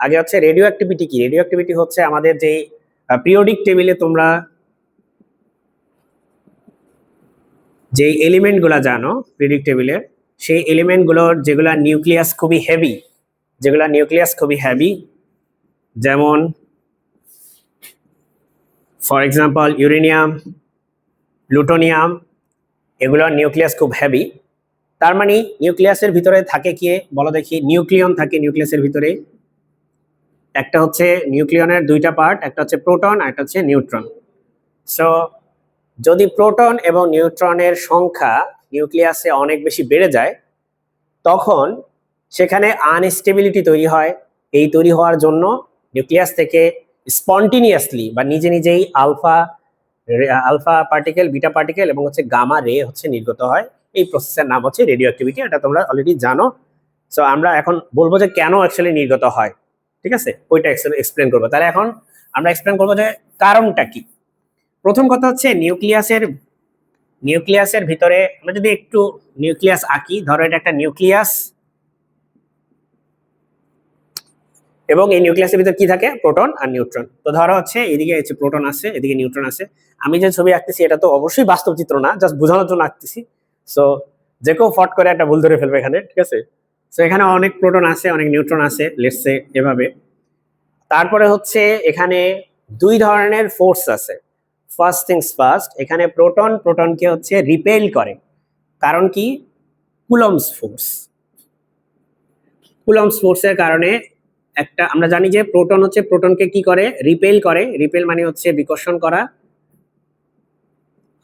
আগে হচ্ছে radio activity কি? রেডিও অ্যাক্টিভিটি হচ্ছে আমাদের যে পিরিয়ডিক টেবিলে তোমরা যে এলিমেন্টগুলা জানো পিরিয়ডিক টেবিলের সেই এলিমেন্টগুলোর যেগুলা নিউক্লিয়াস খুবই হেভি যেগুলা নিউক্লিয়াস খুবই হেভি যেমন ফর এক্সাম্পল ইউরেনিয়াম প্লুটোনিয়াম এগুলোর নিউক্লিয়াস খুব হেভি তার মানে নিউক্লিয়াসের ভিতরে থাকে কি? বলো দেখি নিউক্লিয়ন থাকে নিউক্লিয়াসের ভিতরে। একটা হচ্ছে নিউক্লিয়নের দুইটা পার্ট একটা হচ্ছে প্রোটন আর একটা হচ্ছে নিউট্রন। সো যদি প্রোটন এবং নিউট্রনের সংখ্যা নিউক্লিয়াসে অনেক বেশি বেড়ে যায়, তখন সেখানে আনস্টেবিলিটি তৈরি হয়। এই তৈরি হওয়ার জন্য নিউক্লিয়াস থেকে স্পন্টিনিয়াসলি বা নিজে নিজেই alpha alpha particle, beta particle এবং হচ্ছে গামা রে হচ্ছে নির্গত হয়। এই প্রসেসের নাম হচ্ছে রেডিও অ্যাক্টিভিটি এটা তোমরা অলরেডি জানো। সো আমরা এখন বলব যে কেন অ্যাকচুয়ালি নির্গত হয়। ঠিক আছে? ওইটা এক্সপ্লেন করব। তাহলে এখন আমরা এক্সপ্লেন করব যে কারণটা কি। প্রথম কথা হচ্ছে নিউক্লিয়াসের নিউক্লিয়াসের ভিতরে আমরা যদি একটু নিউক্লিয়াস আঁকি, ধরো এটা একটা নিউক্লিয়াস। এবং এই নিউক্লিয়াসের ভিতরে কি থাকে? প্রোটন আর নিউট্রন। তো ধরো হচ্ছে এদিকে হচ্ছে প্রোটন আছে, এদিকে নিউট্রন আছে। আমি যে ছবি আঁকতেছি এটা তো অবশ্যই বাস্তব চিত্র না জাস্ট বোঝানোর জন্য আঁকতেছি। সো যে কেউ ফট করে একটা ভুল ধরে ফেলবে এখানে, ঠিক আছে? সো এখানে অনেক প্রোটন আছে, অনেক নিউট্রন আছে লেটসে এভাবে। তারপরে হচ্ছে এখানে দুই ধরনের ফোর্স আছে। ফার্স্ট থিংস ফার্স্ট এখানে প্রোটন প্রোটনকে হচ্ছে রিপেল করে। কারণ কি? কুলমস ফোর্স কুলমস ফোর্সের কারণে একটা, আমরা জানি যে প্রোটন হচ্ছে প্রোটনকে কি করে? রিপেল করে। রিপেল মানে হচ্ছে বিকর্ষণ করা।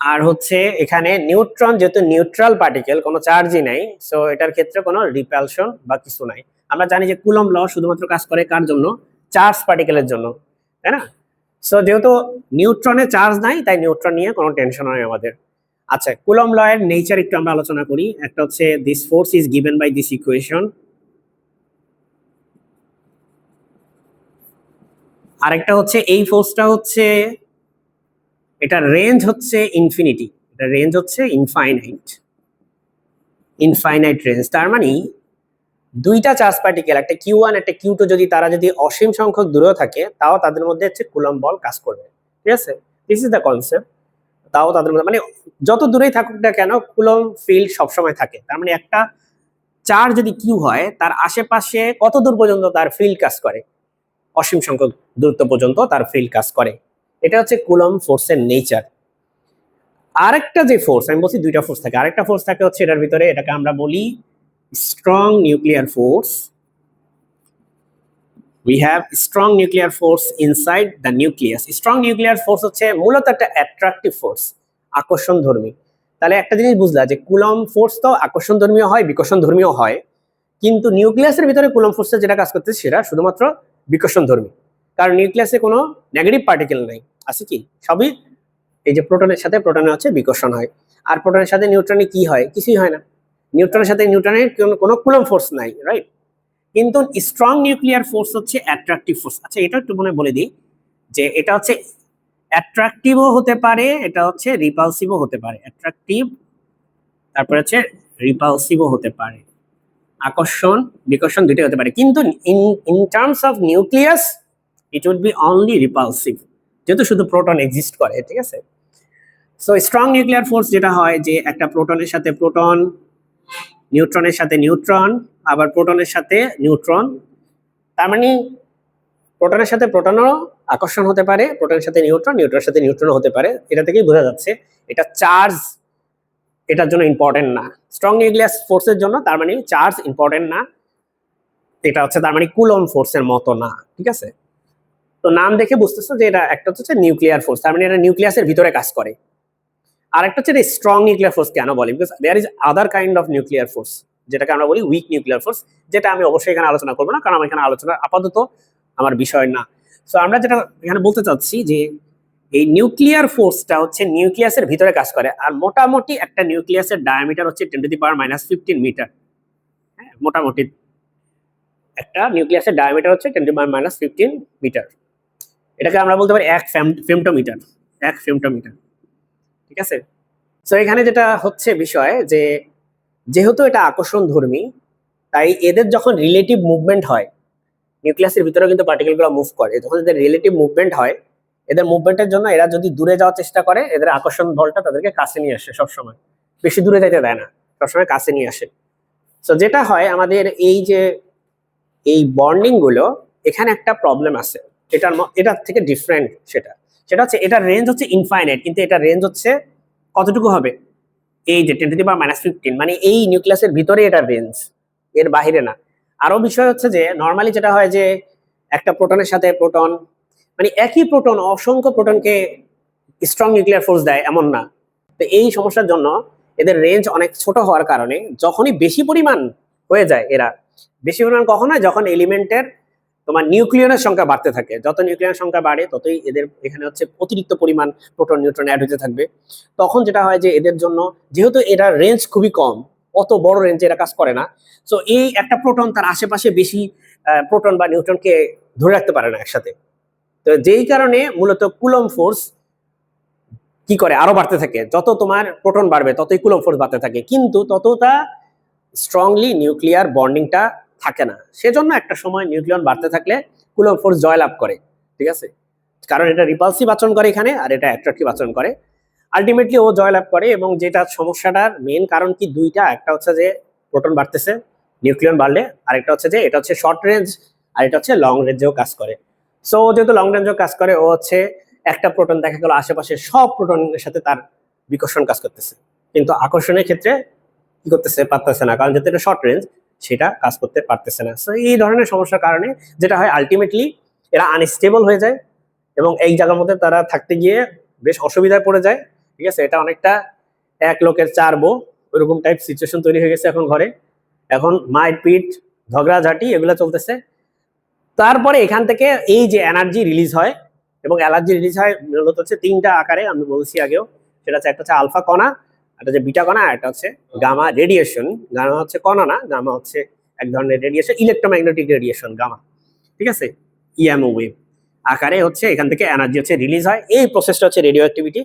আর হচ্ছে এখানে নিউট্রন যেহেতু নিউট্রাল পার্টিকেল কোনো চার্জই নাই সো এটার ক্ষেত্রে কোনো রিপালশন বা কিছু নাই। আমরা জানি যে কুলম ল শুধুমাত্র কাজ করে কার জন্য? চার্জ পার্টিকেলের জন্য, তাই না? সো যেহেতু নিউট্রনে চার্জ নাই, তাই নিউট্রন নিয়ে কোনো টেনশন হয় আমাদের। আচ্ছা কুলম লয়ের নেচার একটু আমরা আলোচনা করি। একটা হচ্ছে this force is given by this equation আরেকটা হচ্ছে এই ফোর্সটা হচ্ছে, এটা রেঞ্জ হচ্ছে ইনফিনিটি এটা রেঞ্জ হচ্ছে ইনফাইনাইট ইনফাইনাইট রেঞ্জ তার মানে দুইটা চার্জ পার্টিকেল একটা কিউ ওয়ান একটা কিউ টু যদি তারা যদি অসীম সংখ্যক দূরেও থাকে, তাও তাদের মধ্যে হচ্ছে কুলম বল কাজ করবে। ঠিক আছে? দিস ইজ দ্য কনসেপ্ট তাও তাদের মধ্যে মানে যত দূরেই থাকুক না কেন কুলম ফিল্ড সবসময় থাকে। তার মানে একটা চার যদি কিউ হয়, তার আশেপাশে কত দূর পর্যন্ত তার ফিল্ড কাজ করে? অসীম সংখ্যক দূরত্ব পর্যন্ত তার ফিল্ড কাজ করে। এটা হচ্ছে কুলম ফোর্সের নেচার আরেকটা যে ফোর্স আমি বলছি দুইটা ফোর্স থাকে। আরেকটা ফোর্স থাকে হচ্ছে এটার ভিতরে, এটাকে আমরা বলি strong nuclear force we have strong nuclear force inside the nucleus strong nuclear force হচ্ছে মূলত একটা অ্যাট্রাকটিভ ফোর্স আকর্ষণ ধর্মী তাহলে একটা জিনিস বুঝলা যে কুলম ফোর্স তো আকর্ষণ ধর্মীয় হয় বিকর্ষণ ধর্মীয় হয়। কিন্তু নিউক্লিয়াসের ভিতরে কুলম ফোর্সের যেটা কাজ করতেছে সেটা শুধুমাত্র বিকর্ষণ ধর্মী কারণ নিউক্লিয়াসে কোনো নেগেটিভ পার্টিকেল নাই। আছে কি? সবই এই যে প্রোটনের সাথে প্রোটনে হচ্ছে বিকর্ষণ হয়। আর প্রোটনের সাথে নিউট্রনে কি হয়? কিছুই হয় না। নিউট্রনের সাথে নিউট্রনের কোনো কুলম ফোর্স নাই রাইট কিন্তু স্ট্রং নিউক্লিয়ার ফোর্স হচ্ছে অ্যাট্রাকটিভ ফোর্স আচ্ছা এটা একটু মনে বলে দিই যে এটা হচ্ছে অ্যাট্রাকটিভও হতে পারে, এটা হচ্ছে রিপালসিভও হতে পারে। অ্যাট্রাকটিভ তারপরে হচ্ছে রিপালসিভও হতে পারে। আকর্ষণ, বিকর্ষণ দুটোই হতে পারে। কিন্তু in in terms of nucleus it would be only repulsive যেহেতু শুধু প্রোটন এক্সিস্ট করে, ঠিক আছে? সো স্ট্রং নিউক্লিয়ার ফোর্স যেটা হয় যে একটা প্রোটনের সাথে প্রোটন নিউট্রনের সাথে নিউট্রন, আবার প্রোটনের সাথে নিউট্রন। তার মানে প্রোটনের সাথে প্রোটনও আকর্ষণ হতে পারে, প্রোটনের সাথে নিউট্রন, নিউট্রনের সাথে নিউট্রনও হতে পারে। এটা থেকেই বোঝা যাচ্ছে, এটা চার্জ, এটার জন্য ইম্পর্টেন্ট না। স্ট্রং নিউক্লিয়াস ফোর্সের জন্য তার মানে চার্জ ইম্পর্টেন্ট না। এটা হচ্ছে তার মানে কুলম ফোর্সের মতো না, ঠিক আছে? তো নাম দেখে বুঝতেছো যে এটা একটা হচ্ছে নিউক্লিয়ার ফোর্স তার মানে এটা নিউক্লিয়াসের ভিতরে কাজ করে। আর একটা হচ্ছে স্ট্রং নিউক্লিয়ার ফোর্স কেন বলি? Because there is other kind of nuclear force যেটাকে আমরা বলি উইক নিউক্লিয়ার ফোর্স যেটা আমি অবশ্যই এখানে আলোচনা করব না, কারণ আমার এখানে আলোচনা আপাতত আমার বিষয় না। সো আমরা যেটা এখানে বলতে চাচ্ছি যে এই নিউক্লিয়ার ফোর্সটা হচ্ছে নিউক্লিয়াসের ভিতরে কাজ করে, আর মোটামুটি একটা নিউক্লিয়াসের ডায়ামিটার হচ্ছে ten to the power minus fifteen metre হ্যাঁ মোটামুটি। একটা নিউক্লিয়াসের ডায়ামিটার হচ্ছে ten to power minus fifteen metre এটাকে আমরা বলতে পারি এক ফেমটোমিটার এক ফেমটোমিটার ঠিক আছে? সো এখানে যেটা হচ্ছে বিষয় যে, যেহেতু এটা আকর্ষণ ধর্মী, তাই এদের যখন রিলেটিভ মুভমেন্ট হয় নিউক্লিয়াসের ভিতরে কিন্তু পার্টিকেলগুলো মুভ করে, যখন এদের রিলেটিভ মুভমেন্ট হয়, এদের মুভমেন্টের জন্য এরা যদি দূরে যাওয়ার চেষ্টা করে, এদের আকর্ষণ বলটা তাদেরকে কাছে নিয়ে আসে সবসময়। বেশি দূরে যেতে দেয় না, সবসময় কাছে নিয়ে আসে। তো যেটা হয় আমাদের এই যে, এই বন্ডিংগুলো, এখানে একটা প্রবলেম আছে। এটার এটার থেকে ডিফারেন্ট সেটা। সেটা হচ্ছে এটার রেঞ্জ হচ্ছে ইনফাইনাইট কিন্তু এটা রেঞ্জ হচ্ছে কতটুকু হবে? এই যে ten to the power minus fifteen মানে এই নিউক্লিয়াসের ভিতরে এটার রেঞ্জ এর বাইরে না। আরও বিষয় হচ্ছে যে নর্মালি যেটা হয় যে, একটা প্রোটনের সাথে প্রোটন মানে একই প্রোটন অসংখ্য প্রোটনকে স্ট্রং নিউক্লিয়ার ফোর্স দেয়, এমন না। তো এই সমস্যার জন্য এদের রেঞ্জ অনেক ছোট হওয়ার কারণে যখনই বেশি পরিমাণ হয়ে যায় এরা, বেশি পরিমাণ কখন হয়? যখন এলিমেন্টের তোমার নিউক্লিয়নের সংখ্যা বাড়তে থাকে। যত নিউক্লিয়নের সংখ্যা বাড়ে, ততই এদের এখানে হচ্ছে অতিরিক্ত পরিমাণ প্রোটন নিউট্রন অ্যাড হতে থাকবে। তখন যেটা হয় যে এদের জন্য, যেহেতু এটার রেঞ্জ খুবই কম, অত বড় রেঞ্জে এরা কাজ করে না সো এই একটা প্রোটন তার আশেপাশে বেশি প্রোটন বা নিউট্রনকে ধরে রাখতে পারে না একসাথে। তো যেই কারণে মূলত কুলম ফোর্স কি করে? আরও বাড়তে থাকে। যত তোমার প্রোটন বাড়বে, ততই কুলম ফোর্স বাড়তে থাকে। কিন্তু ততটা স্ট্রংলি নিউক্লিয়ার বন্ডিংটা থাকে না। সেজন্য একটা সময় নিউক্লিয়ন বাড়তে থাকলে কুলম ফোর্স জয়লাভ করে, ঠিক আছে? কারণ এটা রিপালসিভ আচরণ করে এখানে আর এটা অ্যাট্রাকটিভ আচরণ করে। আলটিমেটলি ও জয়লাভ করে এবং যেটা সমস্যাটার মেন কারণ কি দুইটা, একটা হচ্ছে যে প্রোটন বাড়তেছে, নিউক্লিয়ন বাড়লে, আরেকটা হচ্ছে যে এটা হচ্ছে শর্ট রেঞ্জ আর এটা হচ্ছে লং রেঞ্জেও কাজ করে। সো ও যেহেতু লং রেঞ্জেও কাজ করে, ও হচ্ছে একটা প্রোটন দেখা গেল আশেপাশে সব প্রোটনের সাথে তার বিকর্ষণ কাজ করতেছে। কিন্তু আকর্ষণের ক্ষেত্রে কি করতেছে, পারতেছে না, কারণ যেহেতু এটা শর্ট রেঞ্জ সেটা কাজ করতে পারতেছে না। সো এই ধরনের সমস্যার কারণে যেটা হয় আলটিমেটলি এরা আনস্টেবল হয়ে যায় এবং এই জায়গার মধ্যে তারা থাকতে গিয়ে বেশ অসুবিধায় পড়ে যায়। ঠিক আছে? এটা অনেকটা এক লোকের চার বউ, ওইরকম টাইপ সিচুয়েশন তৈরি হয়ে গেছে এখন ঘরে। এখন মারপিট ঝগড়াঝাটি এগুলো চলতেছে। তারপরে এখান থেকে এই যে এনার্জি রিলিজ হয় এবং অ্যালার্জি রিলিজ হয়, মূলত হচ্ছে তিনটা আকারে, আমি বলছি আগেও, সেটা হচ্ছে একটা হচ্ছে আলফা কণা একটা যে বিটা কণা, এটা হচ্ছে গামা রেডিয়েশন গামা হচ্ছে কণা না, গামা হচ্ছে এক ধরনের রেডিয়েশন ইলেকট্রোম্যাগনেটিক রেডিয়েশন গামা। ঠিক আছে? ইএমও ওয়েভ আকারে হচ্ছে এখান থেকে এনার্জি হচ্ছে রিলিজ হয়। এই প্রসেসটা হচ্ছে রেডিও অ্যাক্টিভিটি